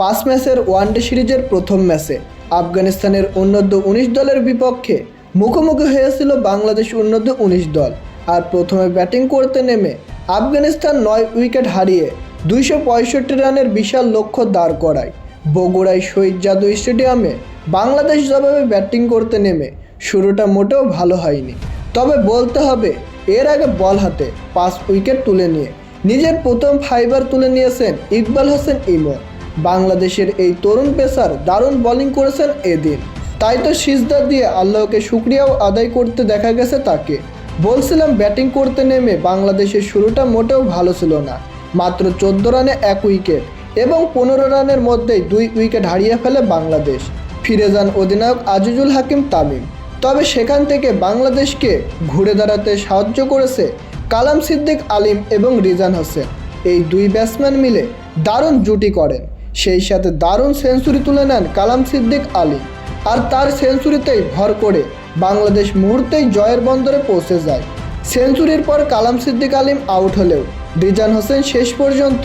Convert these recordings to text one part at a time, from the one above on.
পাঁচ ম্যাচের ওয়ানডে সিরিজের প্রথম ম্যাচে। আফগানিস্তানের অনূর্ধ্ব উনিশ দলের বিপক্ষে মুখোমুখি হয়েছিল বাংলাদেশ অনূর্ধ্ব উনিশ দল। আর প্রথমে ব্যাটিং করতে নেমে আফগানিস্তান নয় উইকেট হারিয়ে দুইশো পঁয়ষট্টি রানের বিশাল লক্ষ্য দাঁড় করায়। বগুড়ায় শহীদ জাদু স্টেডিয়ামে বাংলাদেশ জবাবে ব্যাটিং করতে নেমে শুরুটা মোটেও ভালো হয়নি। তবে বলতে হবে, এর আগে বল হাতে পাঁচ উইকেট তুলে নিয়ে নিজের প্রথম ফাইবার তুলে নিয়েছেন ইকবাল হোসেন ইমন। বাংলাদেশের এই তরুণ পেসার দারুণ বোলিং করেছেন এদিন। তাই তো সিজদা দিয়ে আল্লাহকে শুক্রিয়াও আদায় করতে দেখা গেছে তাকে। বলছিলাম ব্যাটিং করতে নেমে বাংলাদেশের শুরুটা মোটেও ভালো ছিল না। মাত্র চোদ্দ রানে এক উইকেট এবং পনেরো রানের মধ্যেই দুই উইকেট হারিয়ে ফেলে বাংলাদেশ। ফিরে যান অধিনায়ক আজিজুল হাকিম তামিম। তবে সেখান থেকে বাংলাদেশকে ঘুরে দাঁড়াতে সাহায্য করেছে কালাম সিদ্দিক আলিম এবং রিজান হোসেন। এই দুই ব্যাটসম্যান মিলে দারুণ জুটি করেন। সেই সাথে দারুণ সেঞ্চুরি তুলে নেন কালাম সিদ্দিক আলী। আর তার সেঞ্চুরিতেই ভর করে বাংলাদেশ মুহূর্তেই জয়ের বন্দরে পৌঁছে যায়। সেঞ্চুরির পর কালাম সিদ্দিক আলিম আউট হলেও রিজান হোসেন শেষ পর্যন্ত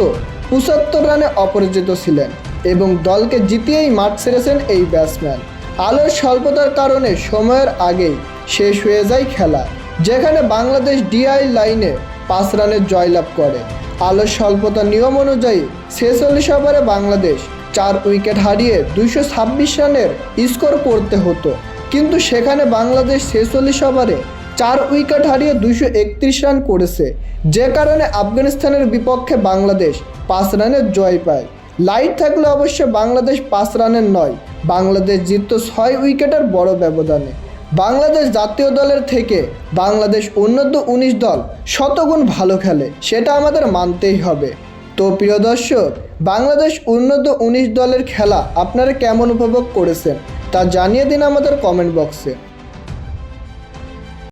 পঁচাত্তর রানে অপরাজিত ছিলেন এবং দলকে জিতিয়েই মাঠ ছেড়েছেন এই ব্যাটসম্যান আলোর স্বল্পতার কারণে সময়ের আগেই শেষ হয়ে যায় খেলা, যেখানে বাংলাদেশ ডিআই লাইনে পাঁচ রানের জয়লাভ করে। আলোর স্বল্পতা নিয়ম অনুযায়ী ছেচল্লিশ ওভারে বাংলাদেশ চার উইকেট হারিয়ে দুইশো ছাব্বিশ রানের স্কোর করতে হতো। কিন্তু সেখানে বাংলাদেশ ছেচল্লিশ ওভারে চার উইকেট হারিয়ে দুইশো একত্রিশ রান করেছে। যে কারণে আফগানিস্তানের বিপক্ষে বাংলাদেশ পাঁচ রানের জয় পায়। লাইট থাকলে অবশ্য বাংলাদেশ পাঁচ রানের নয়। বাংলাদেশ জিতত ছয় উইকেটের বড় ব্যবধানে। বাংলাদেশ জাতীয় দলের থেকে বাংলাদেশ উন্নত উনিশ দল শতগুণ ভালো খেলে, সেটা আমাদের মানতেই হবে। তো প্রিয় দর্শক, বাংলাদেশ উন্নত উনিশ দলের খেলা আপনারা কেমন উপভোগ করেছেন তা জানিয়ে দিন আমাদের কমেন্ট বক্সে